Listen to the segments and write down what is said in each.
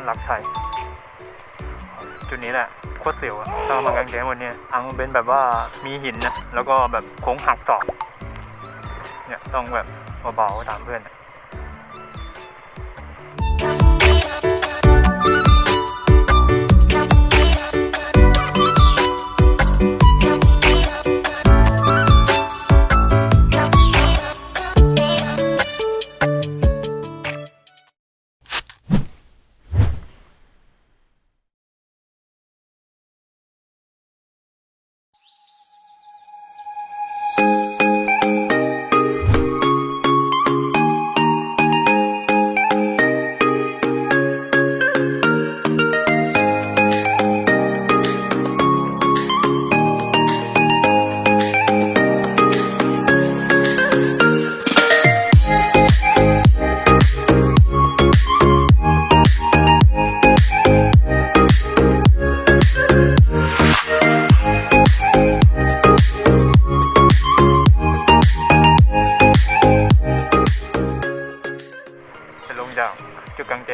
านรักไทยจุดนี้แหละโคตรเสียวอะถ้ามากางเต็นท์บนนี้อังเป็นแบบว่ามีหินนะแล้วก็แบบโค้งหักศอกเนี่ยต้องแบบเบาๆตามเพื่อนนะ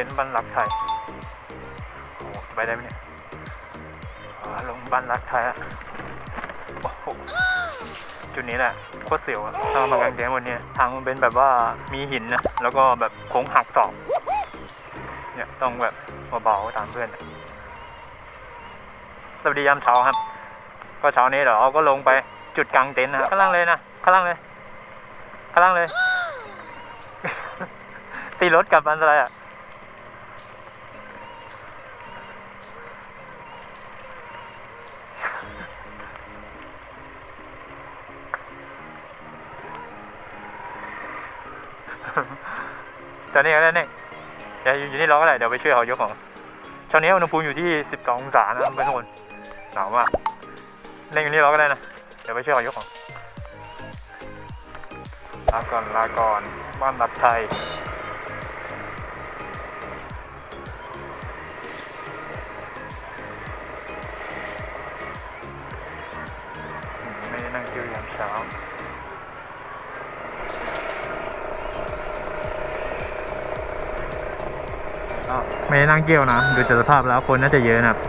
นท์บ้านรักไทยโอ้ไปได้ไหมเนี่ยลงบ้านรักไทยอะโอ้โหจุดนี้แหละโคตรเสียวอะตอนมากางเต็นท์บนนี้ทางมันเป็นแบบว่ามีหินนะแล้วก็แบบโค้งหักศอกเนี่ยต้องแบบเบาๆตามเพื่อนสวัสดียามเช้าครับ ก็เช้านี้เดี๋ยวเราก็ลงไปจุดกลางเต็นท์นะครับข้างล่างเลยนะข้างล่างเลยข้างล่างเลยตีรถกลับมันอะไรอะ ตอนนี้ก็ได้เนี่ยอยู่ที่รอก็ได้เดี๋ยวไปช่วยเขายกของช่วงนี้อุณหภูมิอยู่ที่ 12 องศานะเพื่อนทุกคนหนาวมากเล่นอยู่นี่รอก็ได้นะเดี๋ยวไปช่วยเขายกของลาก่อนลาก่อนบ้านรับไทย ไม่ได้นั่งเกี่ยวนะดูจากสภาพแล้วคนน่าจะเยอะนะครับ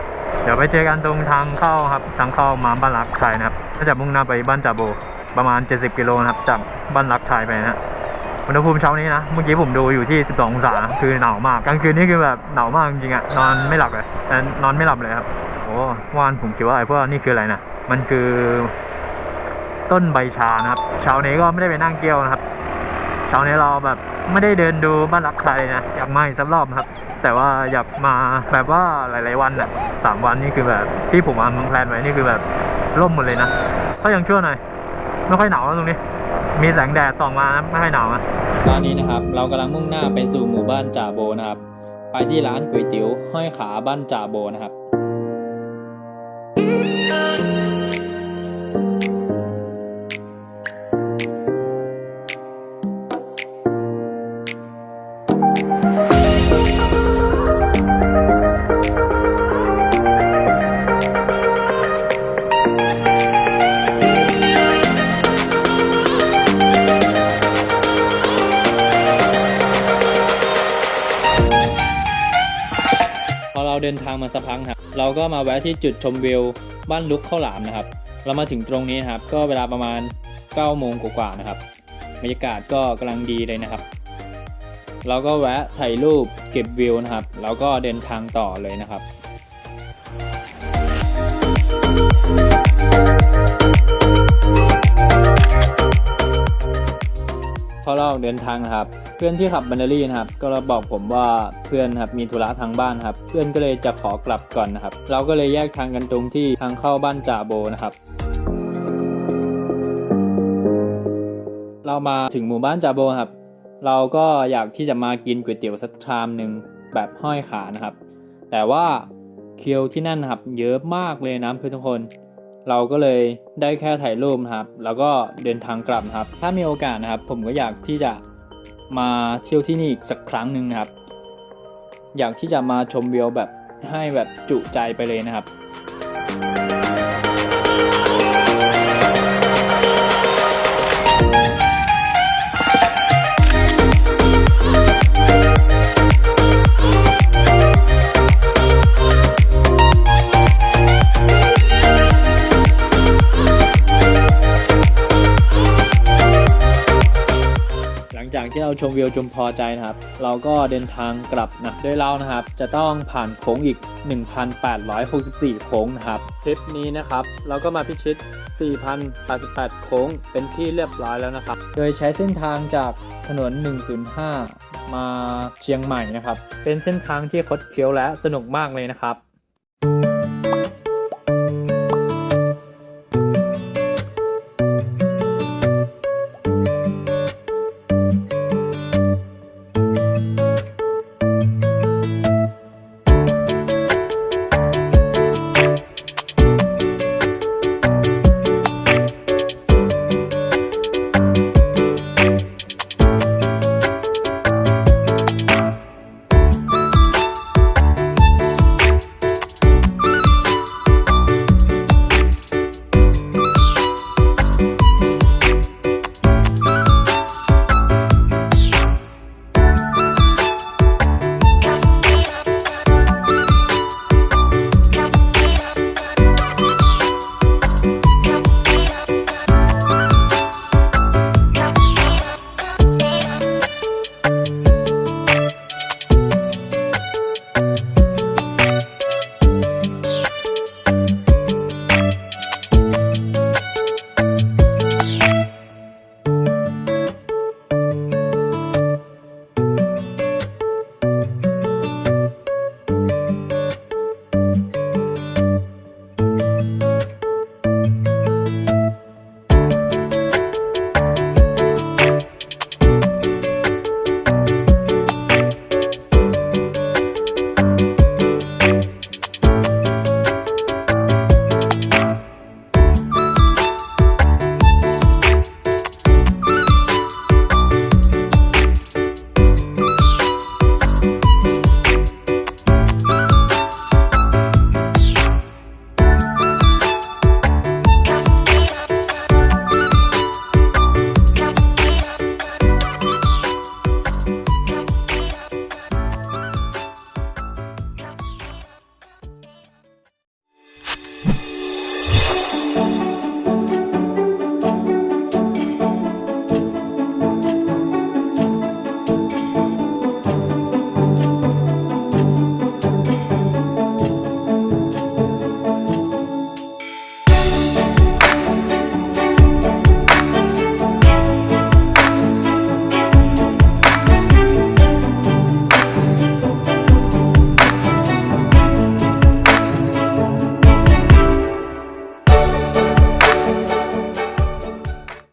เดี๋ยวไปเจอกันตรงทางเข้าครับทางเข้ามาบ้านรักไทยนะครับน่าจะมุ่งหน้าไปบ้านจ่าโบประมาณ 70 กิโลนะครับจากบ้านรักไทยไปนะอุณหภูมิเช้านี้นะเมื่อกี้ผมดูอยู่ที่ 12 องศาคือหนาวมากกลางคืนนี่คือแบบหนาวมากจริงๆอะนอนไม่หลับเลยนอนไม่หลับเลยครับโอ้เมื่อวานผมคิดว่าไอ้พวกนี่คืออะไรนะมันคือต้นใบชานะครับเช้านี้ก็ไม่ได้ไปนั่งเกี่ยวนะครับเช้านี้เราแบบ ไม่ได้เดินดูบ้านรักใครนะอยากมาอีกสักรอบครับ แต่ว่าอยากมาแบบว่าหลาย ๆ วันน่ะสามวันนี่คือแบบที่ผมวางแพลนไว้นี่คือแบบร่มหมดเลยนะก็ยังชั่วหน่อยไม่ค่อยหนาวแล้วตรงนี้ มีแสงแดดส่องมานะไม่ค่อยหนาวนะตอนนี้นะครับ เรากำลังมุ่งหน้าไปสู่หมู่บ้านจ่าโบนะครับ ไปที่ร้านก๋วยเตี๋ยวห้อยขาบ้านจ่าโบนะครับ ดินทางมาสักพักครับ เราก็มาแวะที่จุดชมวิวบ้านลุกข้าวหลามนะครับ เรามาถึงตรงนี้นะครับ ก็เวลาประมาณ9โมงกว่าๆนะครับ บรรยากาศก็กำลังดีเลยนะครับ เราก็แวะถ่ายรูปเก็บวิวนะครับ แล้วก็เดินทางต่อเลยนะครับ อเราเดินทางนะครับ เพื่อนที่ขับแบนเนอรี่นะครับ ก็บอกผมว่าเพื่อนครับมีธุระทางบ้านครับ เพื่อนก็เลยจะขอกลับก่อนนะครับ เราก็เลยแยกทางกันตรงที่ทางเข้าบ้านจ่าโบนะครับเรามาถึงหมู่บ้านจ่าโบครับ เราก็อยากที่จะมากินก๋วยเตี๋ยวสักชามหนึ่งแบบห้อยขานะครับ แต่ว่าเคียวที่นั่นครับ เยอะมากเลยนะเพื่อนทุกคน เราก็เลยได้แค่ถ่ายรูปนะครับ แล้วก็เดินทางกลับนะครับ ถ้ามีโอกาสนะครับ ผมก็อยากที่จะมาเที่ยวที่นี่อีกสักครั้งหนึ่งนะครับ อยากที่จะมาชมวิวแบบให้แบบจุใจไปเลยนะครับ ที่เราชมวิวจนพอใจนะครับ เราก็เดินทางกลับนะโดยเรานะครับ จะต้องผ่านโค้งอีก 1,864 โค้งนะครับทริปนี้นะครับ เราก็มาพิชิต 4,088 โค้งเป็นที่เรียบร้อยแล้วนะครับ โดยใช้เส้นทางจากถนน 105 มาเชียงใหม่นะครับ เป็นเส้นทางที่คดเคี้ยวและสนุกมากเลยนะครับ